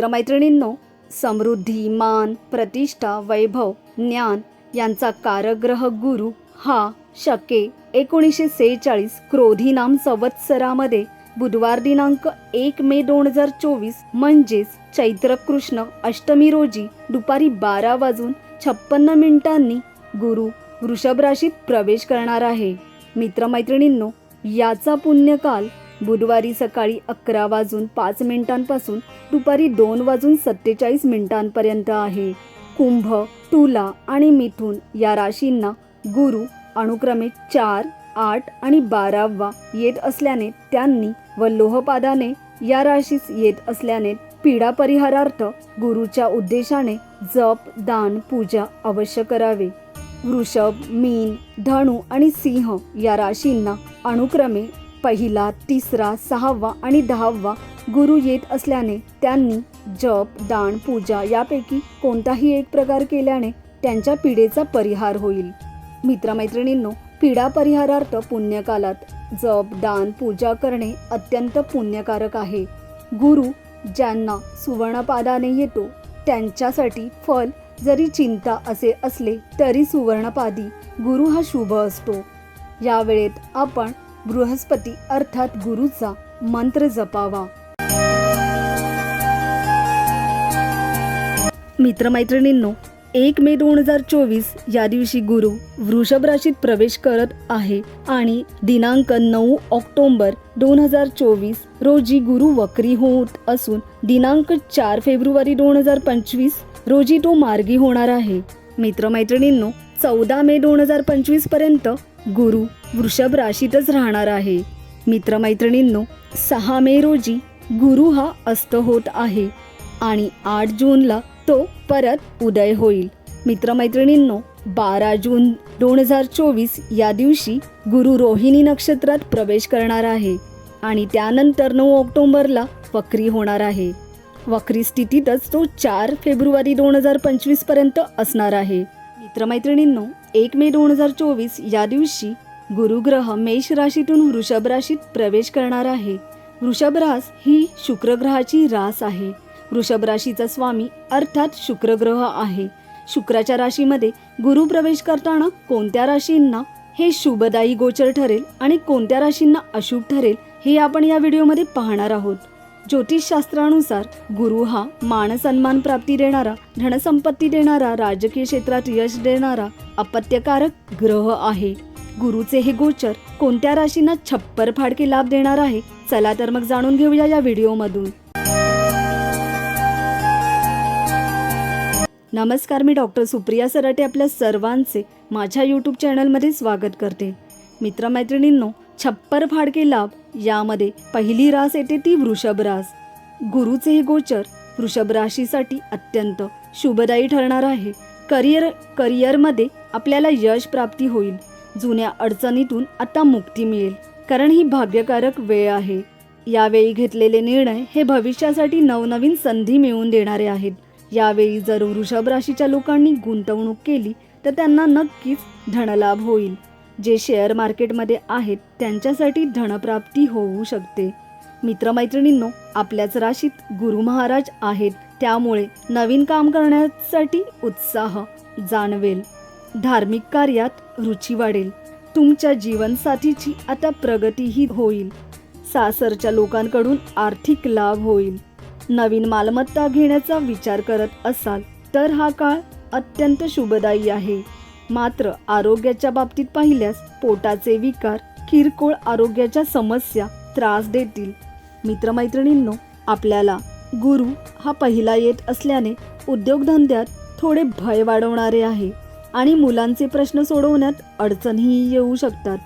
मित्रमैत्रिणींनो समृद्धी मान प्रतिष्ठा वैभव ज्ञान यांचा कारग्रह गुरु हा शके एकोणीसशे सेहेचाळीस क्रोधी नाम संवत्सरामध्ये बुधवार दिनांक एक मे दोन हजार चोवीस म्हणजेच चैत्र कृष्ण अष्टमी रोजी दुपारी बारा वाजून छप्पन्न मिनिटांनी गुरु वृषभ राशीत प्रवेश करणार आहे. मित्रमैत्रिणींनो याचा पुण्यकाल बुधवारी सकाळी अकरा वाजून पाच मिनिटांपासून दुपारी दोन वाजून सत्तेचाळीस मिनिटांपर्यंत आहे. कुंभ तुला आणि मिथुन या राशींना गुरु अनुक्रमे चार आठ आणि बारावा येत असल्याने त्यांनी व लोहपादाने या राशीस येत असल्याने पीडा परिहारार्थ गुरुच्या उद्देशाने जप दान पूजा अवश्य करावे. वृषभ मीन धनु आणि सिंह या राशींना अनुक्रमे पहिला तिसरा सहावा आणि दहावा गुरु येत असल्याने त्यांनी जप दान पूजा यापैकी कोणताही एक प्रकार केल्याने त्यांच्या पिढेचा परिहार होईल. मित्रमैत्रिणींनो पिढा परिहारार्थ पुण्यकालात जप दान पूजा करणे अत्यंत पुण्यकारक आहे. गुरु ज्यांना सुवर्णपादाने येतो त्यांच्यासाठी फल जरी चिंता असे असले तरी सुवर्णपादी गुरु हा शुभ असतो. या वेळेत आपण बृहस्पती अर्थात गुरुचा मंत्र जपावा. मित्रमैत्रिणींनो एक मे दोन हजार चोवीस या दिवशी गुरु वृषभ राशीत प्रवेश करत आहे आणि दिनांक नऊ ऑक्टोबर दोन हजार चोवीस रोजी गुरु वक्री होत असून दिनांक चार फेब्रुवारी दोन हजार पंचवीस रोजी तो मार्गी होणार आहे. मित्रमैत्रिणींनो चौदा मे दोन हजार पंचवीसपर्यंत गुरु वृषभ राशीतच राहणार आहे. मित्रमैत्रिणींनो सहा मे रोजी गुरु हा अस्त होत आहे आणि आठ जूनला तो परत उदय होईल. मित्रमैत्रिणींनो बारा जून दोन हजार चोवीस या दिवशी गुरु रोहिणी नक्षत्रात प्रवेश करणार आहे आणि त्यानंतर नऊ ऑक्टोबरला वक्री होणार आहे. वक्री स्थितीतच तो चार फेब्रुवारी दोन हजार पंचवीसपर्यंत असणार आहे. मित्रमैत्रिणींनो एक मे दोन हजार चोवीस या दिवशी गुरुग्रह मेष राशीतून वृषभ राशीत प्रवेश करणार आहे. वृषभ रास ही शुक्रग्रहाची रास आहे. वृषभ राशीचा स्वामी अर्थात शुक्रग्रह आहे. शुक्राच्या राशीमध्ये गुरु प्रवेश करताना कोणत्या राशींना हे शुभदायी गोचर ठरेल आणि कोणत्या राशींना अशुभ ठरेल हे आपण या व्हिडिओमध्ये पाहणार आहोत. ज्योतिषशास्त्रानुसार गुरु हा मान सन्मान प्राप्ती देणारा धनसंपत्ती देणारा राजकीय क्षेत्रात यश देणारा अपत्यकारक ग्रह आहे. गुरुचे हे गोचर कोणत्या राशींना छप्पर फाडके लाभ देणार आहे चला तर मग जाणून घेऊया या व्हिडिओमधून. नमस्कार मी डॉक्टर सुप्रिया सराटे आपल्या सर्वांचे माझ्या यूट्यूब चॅनलमध्ये स्वागत करते. मित्रमैत्रिणींनो छप्पर फाडके लाभ यामध्ये पहिली रास येते ती वृषभ रास. गुरुचे हे गोचर वृषभ राशीसाठी अत्यंत शुभदायी ठरणार आहे. करिअर करिअरमध्ये आपल्याला यश प्राप्ती होईल. जुन्या अडचणीतून आता मुक्ती मिळेल. कारण ही भाग्यकारक वेळ आहे. यावेळी घेतलेले निर्णय हे भविष्यासाठी नवनवीन संधी मिळवून देणारे आहेत. यावेळी जर वृषभ राशीच्या लोकांनी गुंतवणूक केली तर त्यांना नक्कीच धनलाभ होईल. जे शेअर मार्केटमध्ये आहेत त्यांच्यासाठी धनप्राप्ती होऊ शकते. मित्रमैत्रिणींनो आपल्याच राशीत गुरु महाराज आहेत त्यामुळे नवीन काम करण्यासाठी उत्साह जाणवेल. धार्मिक कार्यात रुची वाढेल. तुमच्या जीवनसाथीची आता प्रगतीही होईल. सासरच्या लोकांकडून आर्थिक लाभ होईल. नवीन मालमत्ता घेण्याचा विचार करत असाल तर हा काळ अत्यंत शुभदायी आहे. मात्र आरोग्याच्या बाबतीत पाहिल्यास पोटाचे विकार किरकोळ आरोग्याच्या समस्या त्रास देतील. मित्रमैत्रिणींनो आपल्याला गुरु हा पहिला येत असल्याने उद्योगधंद्यात थोडे भय वाढवणारे आहे आणि मुलांचे प्रश्न सोडवण्यात अडचणही येऊ शकतात.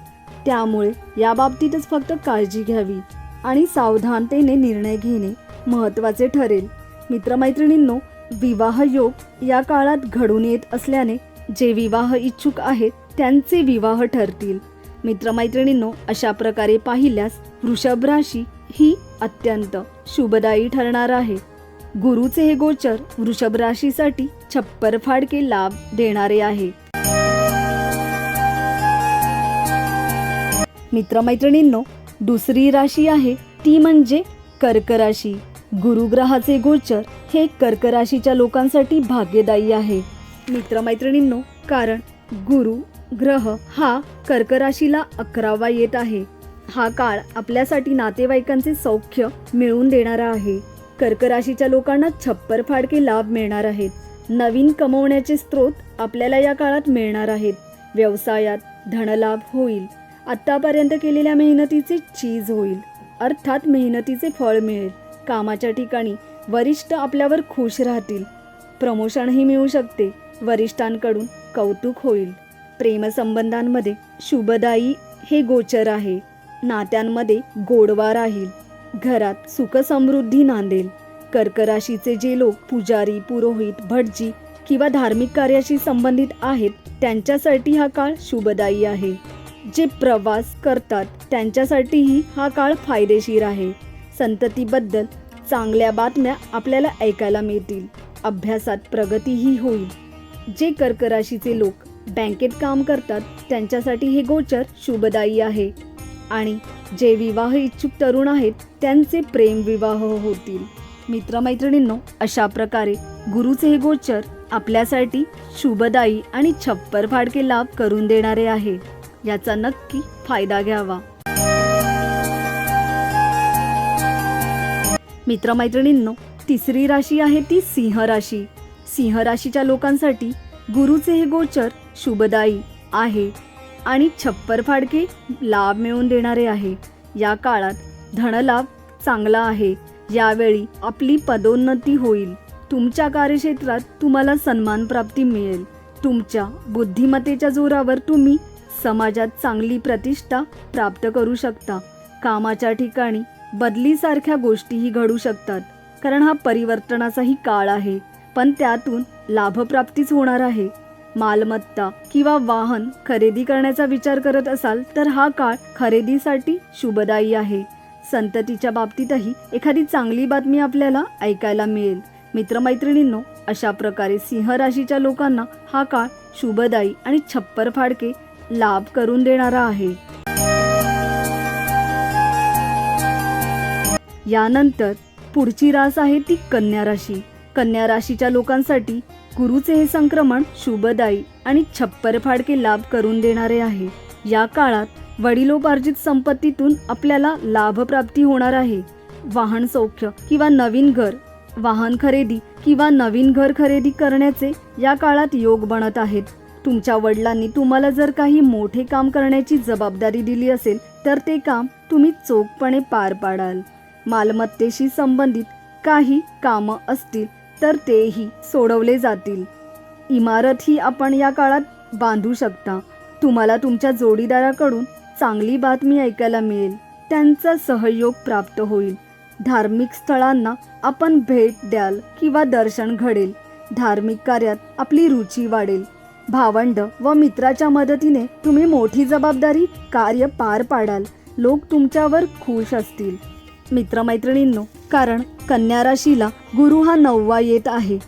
त्यामुळे या बाबतीतच फक्त काळजी घ्यावी आणि सावधानतेने निर्णय घेणे महत्त्वाचे ठरेल. मित्रमैत्रिणींनो विवाह योग या काळात घडून येत असल्याने जे विवाह इच्छुक आहेत त्यांचे विवाह ठरतील. मित्रमैत्रिणींनो अशा प्रकारे पाहिल्यास वृषभ राशी ही अत्यंत शुभदायी ठरणार आहे. गुरुचे हे गोचर वृषभ राशीसाठी छप्पर फाडके लाभ देणारे आहे. मित्रमैत्रिणींनो दुसरी राशी आहे ती म्हणजे कर्क राशी. गुरुग्रहाचे गोचर हे कर्क राशीच्या लोकांसाठी भाग्यदायी आहे. मित्रमैत्रिणींनो कारण गुरु ग्रह हा कर्कराशीला अकरावा येत आहे. हा काळ आपल्यासाठी नातेवाईकांचे सौख्य मिळवून देणारा आहे. कर्कराशीच्या लोकांना छप्पर फाडके लाभ मिळणार आहेत. नवीन कमवण्याचे स्रोत आपल्याला या काळात मिळणार आहेत. व्यवसायात धनलाभ होईल. आत्तापर्यंत केलेल्या मेहनतीचे चीज होईल. अर्थात मेहनतीचे फळ मिळेल. कामाच्या ठिकाणी वरिष्ठ आपल्यावर खुश राहतील. प्रमोशनही मिळू शकते. वरिष्ठांकडून कौतुक होईल. प्रेमसंबंधांमध्ये शुभदायी हे गोचर आहे. नात्यांमध्ये गोडवा राहील. घरात सुखसमृद्धी नांदेल. कर्कराशीचे जे लोक पुजारी पुरोहित भटजी किंवा धार्मिक कार्याशी संबंधित आहेत त्यांच्यासाठी हा काळ शुभदायी आहे. जे प्रवास करतात त्यांच्यासाठीही हा काळ फायदेशीर आहे. संततीबद्दल चांगल्या बातम्या आपल्याला ऐकायला मिळतील. अभ्यासात प्रगतीही होईल. जे कर्क राशीचे लोक बँकेत काम करतात त्यांच्यासाठी हे गोचर शुभदायी आहे. आणि जे विवाह इच्छुक तरुण आहेत त्यांचे प्रेम विवाह होतील. मित्रमैत्रिणींनो अशा प्रकारे गुरुचे हे गोचर आपल्यासाठी शुभदायी आणि छप्पर फाडके लाभ करून देणारे आहे. याचा नक्की फायदा घ्यावा. मित्रमैत्रिणींनो तिसरी राशी आहे ती सिंह राशी. सिंह राशीच्या लोकांसाठी गुरुचे हे गोचर शुभदायी आहे आणि छप्पर फाडके लाभ मिळवून देणारे आहे. या काळात धनलाभ चांगला आहे. यावेळी आपली पदोन्नती होईल. तुमच्या कार्यक्षेत्रात तुम्हाला सन्मान प्राप्ती मिळेल. तुमच्या बुद्धिमत्तेच्या जोरावर तुम्ही समाजात चांगली प्रतिष्ठा प्राप्त करू शकता. कामाच्या ठिकाणी बदलीसारख्या गोष्टीही घडू शकतात. कारण हा परिवर्तनाचाही काळ आहे. पण त्यातून लाभप्राप्तीच होणार आहे. मालमत्ता किंवा वाहन खरेदी करण्याचा विचार करत असाल तर हा काळ खरेदीसाठी शुभदायी आहे. संततीच्या बाबतीतही एखादी चांगली बातमी आपल्याला ऐकायला मिळेल. मित्रमैत्रिणींनो अशा प्रकारे सिंह राशीच्या लोकांना हा काळ शुभदायी आणि छप्पर फाडके लाभ करून देणारा आहे. यानंतर पुढची रास आहे ती कन्या राशी. कन्या राशीच्या लोकांसाठी गुरुचे हे संक्रमण शुभदायी आणि छप्पर फाडके लाभ करून देणारे आहे. या काळात वडिलोपार्जित संपत्तीतून आपल्याला लाभप्राप्ती होणार आहे. वाहन सौख्य किंवा नवीन घर वाहन खरेदी किंवा नवीन घर खरेदी करण्याचे या काळात योग बनत आहेत. तुमच्या वडिलांनी तुम्हाला जर काही मोठे काम करण्याची जबाबदारी दिली असेल तर ते काम तुम्ही चोखपणे पार पाडाल. मालमत्तेशी संबंधित काही कामं असतील तर तेही सोडवले जातील. इमारत ही आपण या काळात बांधू शकता. तुम्हाला तुमच्या जोडीदाराकडून चांगली बातमी ऐकायला मिळेल. त्यांचा सहयोग प्राप्त होईल. धार्मिक स्थळांना आपण भेट द्याल किंवा दर्शन घडेल. धार्मिक कार्यात आपली रुची वाढेल. भावंड व मित्राच्या मदतीने तुम्ही मोठी जबाबदारी कार्य पार पाडाल. लोक तुमच्यावर खुश असतील. मित्रमैत्रिणींनो कारण कन्या राशीला गुरु हा नववा येत आहे.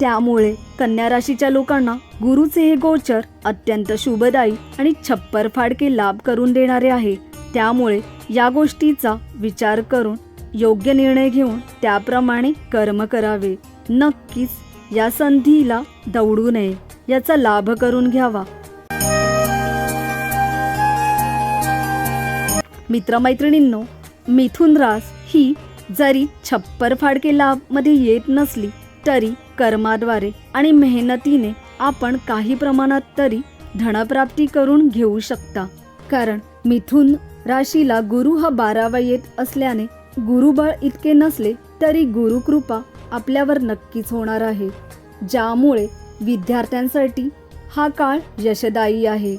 त्यामुळे कन्या राशीच्या लोकांना गुरुचे हे गोचर अत्यंत शुभदायी आणि छप्पर फाडके लाभ करून देणारे आहे. त्यामुळे या गोष्टीचा विचार करून योग्य निर्णय घेऊन त्याप्रमाणे कर्म करावे. नक्कीच या संधीला दौडू नये. याचा लाभ करून घ्यावा. मित्रमैत्रिणींनो मिथुन रास ही जरी छप्पर फाडके येत नसली तरी कर्माद्वारे आणि मेहनतीने आपण काही प्रमाणात तरी धनप्राप्ती करून घेऊ शकता. कारण मिथुन राशीला गुरु हा बारावा येत असल्याने गुरुबळ इतके नसले तरी गुरुकृपा आपल्यावर नक्कीच होणार आहे. ज्यामुळे विद्यार्थ्यांसाठी हा काळ यशदायी आहे.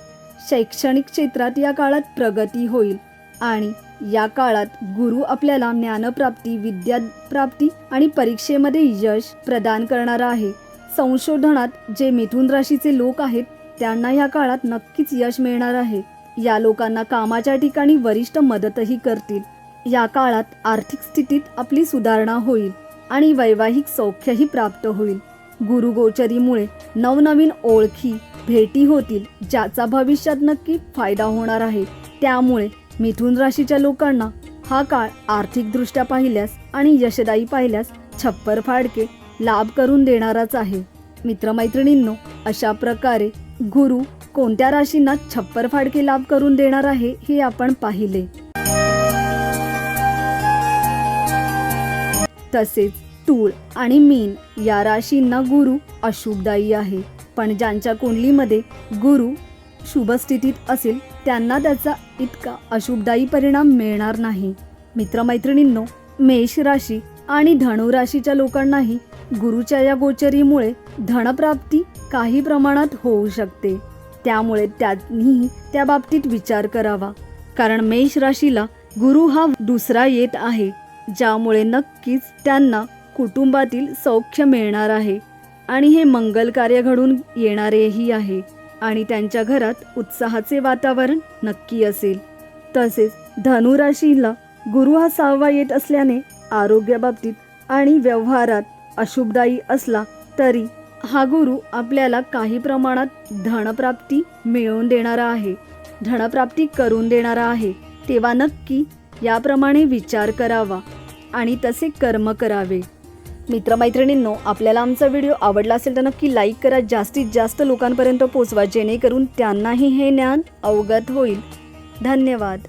शैक्षणिक क्षेत्रात या काळात प्रगती होईल आणि या काळात गुरु आपल्याला ज्ञानप्राप्ती विद्याप्राप्ती आणि परीक्षेमध्ये यश प्रदान करणारा आहे. संशोधनात जे मिथुन राशीचे लोक आहेत त्यांना या काळात नक्कीच यश मिळणार आहे. या लोकांना कामाच्या ठिकाणी वरिष्ठ मदतही करतील. या काळात आर्थिक स्थितीत आपली सुधारणा होईल आणि वैवाहिक सौख्यही प्राप्त होईल. गुरुगोचरीमुळे नवनवीन ओळखी भेटी होतील ज्याचा भविष्यात नक्की फायदा होणार आहे. त्यामुळे मिथुन राशीच्या लोकांना हा काळ आर्थिकदृष्ट्या पाहिल्यास आणि यशदायी पाहिल्यास छप्पर फाडके लाभ करून देणाराच आहे. मित्रमैत्रिणींनो अशा प्रकारे गुरु कोणत्या राशींना छप्पर फाडके लाभ करून देणार आहे हे आपण पाहिले. तसेच तूळ आणि मीन या राशींना गुरु अशुभदायी आहे. पण ज्यांच्या कुंडलीमध्ये गुरु शुभ स्थितीत असेल त्यांना त्याचा इतका अशुभदायी परिणाम मिळणार नाही. मित्रमैत्रिणींनो मेष राशी आणि धनुराशीच्या लोकांनाही गुरुच्या या गोचरीमुळे धनप्राप्ती काही प्रमाणात होऊ शकते. त्यामुळे त्यांनीही त्या बाबतीत विचार करावा. कारण मेष राशीला गुरु हा दुसरा येत आहे ज्यामुळे नक्कीच त्यांना कुटुंबातील सौख्य मिळणार आहे आणि हे मंगल कार्य घडून येणारेही आहे. आणि त्यांच्या घरात उत्साहाचे वातावरण नक्की असेल. तसेच धनुराशीला गुरु हा सहावा येत असल्याने आरोग्याबाबतीत आणि व्यवहारात अशुभदायी असला तरी हा गुरु आपल्याला काही प्रमाणात धनप्राप्ती मिळवून देणारा आहे. धनप्राप्ती करून देणारा आहे. तेव्हा नक्की याप्रमाणे विचार करावा आणि तसे कर्म करावे. मित्रमैत्रिणींनो आपल्याला आमचा व्हिडिओ आवडला असेल तर नक्की लाईक करा. जास्तीत जास्त लोकांपर्यंत पोचवा जेणेकरून त्यांनाही हे ज्ञान अवगत होईल. धन्यवाद.